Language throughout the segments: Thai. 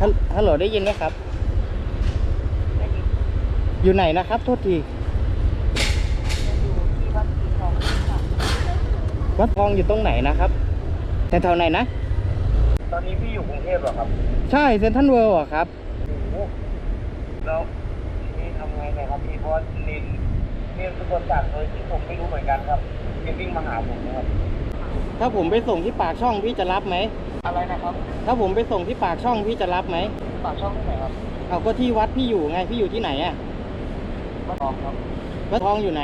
ฮัลฮัลโหลได้ยินไหมครับ อยู่ไหนนะครับโทษทีวัดทองอยู่ตรงไหนนะครับแถวๆไหนนะตอนนี้พี่อยู่กรุงเทพเหรอครับใช่เซนทันเวิลด์อะครับโอ้โหแล้วทีนี้ทำไงเนี่ยครับพี่เพราะว่านินเรียนสกลจากเลยที่ผมไม่รู้เหมือนกันครับจะวิ่งมาหาผมนะครับถ้าผมไปส่งที่ปากช่องพี่จะรับไหม อะไรนะครับถ้าผมไปส่งที่ปากช่องพี่จะรับไหมปากช่องที่ไหนครับเอาก็ที่วัดพี่อยู่ไงพี่อยู่ที่ไหนอะบ้านทองครับวัดทองอยู่ไหน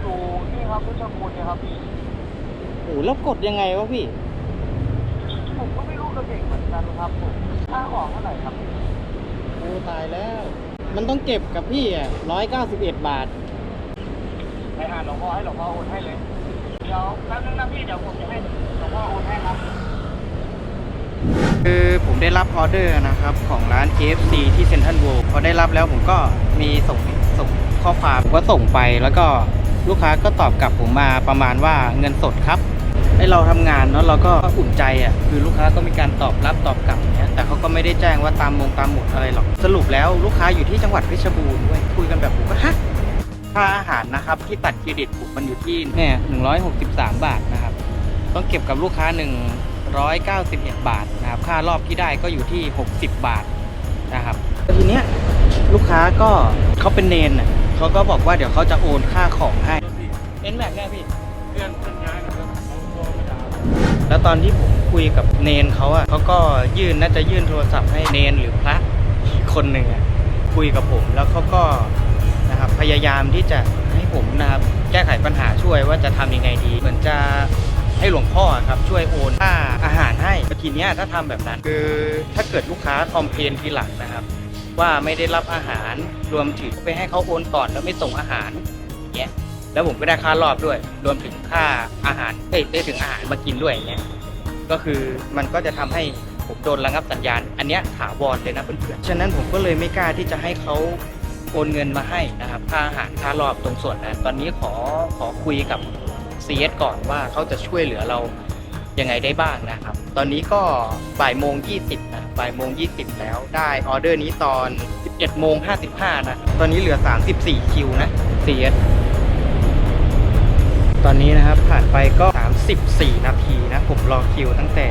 อยู่นี่ครับเพชรบูรณ์เนี่ยครับพี่โอ้แล้วกดยังไงวะพี่ผมก็ไม่รู้กระเด็กเหมือนกันครับผมค่าของเท่าไหร่ครับโอ้ตายแล้ว มันต้องเก็บกับพี่อะร้อยเก้าสิบเอ็ดบาทไปหาหลวงพ่อให้หลวงพ่อโอนให้เลย เดี๋ยวแป๊บนึงนะพี่เดี๋ยวผมจะให้หลวงพ่อโอนให้ครับ คือผมได้รับออเดอร์นะครับของร้าน KFC ที่เซ็นทรัลเวิลด์พอได้รับแล้วผมก็มีส่งส่งข้อความก็ส่งไปแล้วก็ลูกค้าก็ตอบกลับผมมาประมาณว่าเงินสดครับให้เราทำงานเนาะเราก็อุ่นใจอะคือลูกค้าก็มีการตอบรับตอบกลับอย่างเงี้ยแต่เขาก็ไม่ได้แจ้งว่าตามมงตามหมุดอะไรหรอกสรุปแล้วลูกค้าอยู่ที่จังหวัดเพชรบูรณ์ด้วยคุยกันแบบผมก็ฮะ ค่าอาหารนะครับ ที่ตัดเครดิตผมมันอยู่ที่เนี่ยหนึ่งร้อยหกสิบสามบาทนะครับ ต้องเก็บกับลูกค้า 191 บาทนะครับ ค่ารอบที่ได้ก็อยู่ที่ 60 บาทนะครับทีเนี้ยลูกค้าก็เขาเป็นเนนน่ะเขาก็บอกว่าเดี๋ยวเขาจะโอนค่าของให้เอ็นแม็กเนี่ยพี่เพื่อนเพื่อนย้ายนะครับเอาตัวมาด่าแล้วตอนที่ผมคุยกับเนนเขาอะเขาก็ยื่นน่าจะยื่นโทรศัพท์ให้เนนหรือพระอีกคนหนึ่งอะคุยกับผมแล้วเขาก็นะครับพ ยายามที่จะให้ผมนะครับแก้ไขปัญหาช่วยว่าจะทำยังไงดี เหมือนจะให้หลวงพ่อครับช่วยโอนค่าอาหารให้ทีนี้ถ้าทำแบบนั้น คือถ้าเกิดลูกค้าคอมเพลนทีหลังนะครับ ว่าไม่ได้รับอาหารรวมถึงไปให้เขาโอนก่อนแล้วไม่ส่งอาหารอย่างเงี้ยแล้วผมก็ได้ค่ารอบด้วย รวมถึงค่าอาหารได้ถึงอาหารมากินด้วยอย่างเงี้ยก็คือมันก็จะทำให้ผมโดนระงับสัญญาณ อันเนี้ยถาวรเลยนะเพื่อนๆ ฉะนั้นผมก็เลยไม่กล้าที่จะให้เขา โอนเงินมาให้นะครับค่าอาหารค่ารอบตรงส่วนนั้นตอนนี้ขอขอคุยกับ CS ก่อนว่าเขาจะช่วยเหลือเรายังไงได้บ้างนะครับ ตอนนี้ก็บ่ายโมง20นะบ่ายโมง20 แล้วได้ออเดอร์นี้ตอน 11โมง55นะตอนนี้เหลือ 34 คิวนะ CS ตอนนี้นะครับผ่านไปก็ 34 นาทีนะผมรอคิวตั้งแต่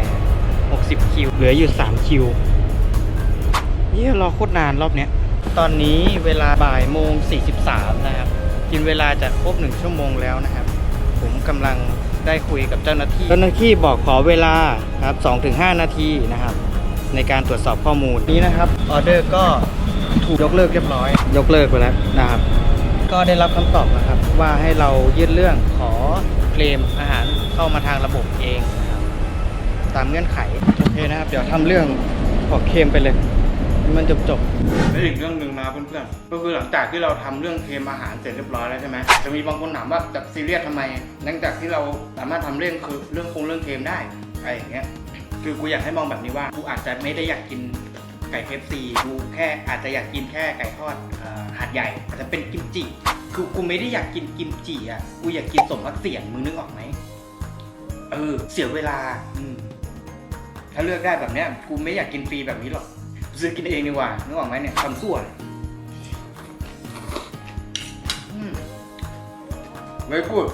60 คิว เหลืออยู่ 3 คิวนี่รอโคตรนานรอบเนี้ย ตอนนี้เวลาบ่ายโมง 43 นะครับ กินเวลาจะครบ1ชั่วโมงแล้วนะครับ ผมกำลังได้คุยกับเจ้าหน้าที่ เจ้าหน้าที่บอกขอเวลาครับ2-5 นาทีนะครับ ในการตรวจสอบข้อมูลนี้นะครับออเดอร์ก็ถูกยกเลิกเรียบร้อย ยกเลิกไปแล้วนะครับ ก็ได้รับคำตอบนะครับ ว่าให้เรายื่นเรื่องขอเคลมอาหารเข้ามาทางระบบเองนะครับ ตามเงื่อนไข โอเคนะครับ เดี๋ยวทำเรื่องขอเคลมไปเลย ให้มันจบจบและอีกเรื่องหนึ่งนะเพื่อนๆ ก็คือหลังจากที่เราทำเรื่องเคมอาหารเสร็จเรียบร้อยแล้วใช่ไหมจะมีบางคนถามว่าจะซีเรียสทำไม หลังจากที่เราสามารถทำเรื่องคือเรื่องคงเรื่องเคมได้อะไรอย่างเงี้ย คือกูอยากให้มองแบบนี้ว่ากูอาจจะไม่ได้อยากกินไก่เคฟซีกูแค่อาจจะอยากกินแค่ไก่ทอดเอ่อหาดใหญ่อาจจะเป็นกิมจิคือกูไม่ได้อยากกินกิมจิอะกูอยากกินสมรักเสียงมึงนึกออกไหมเออเสียเวลาอืมถ้าเลือกได้แบบเนี้ยกูไม่อยากกินฟรีแบบนี้หรอก ซื้อกินเองดีกว่านึกออกไหมเนี่ยทำส่วนอืม very good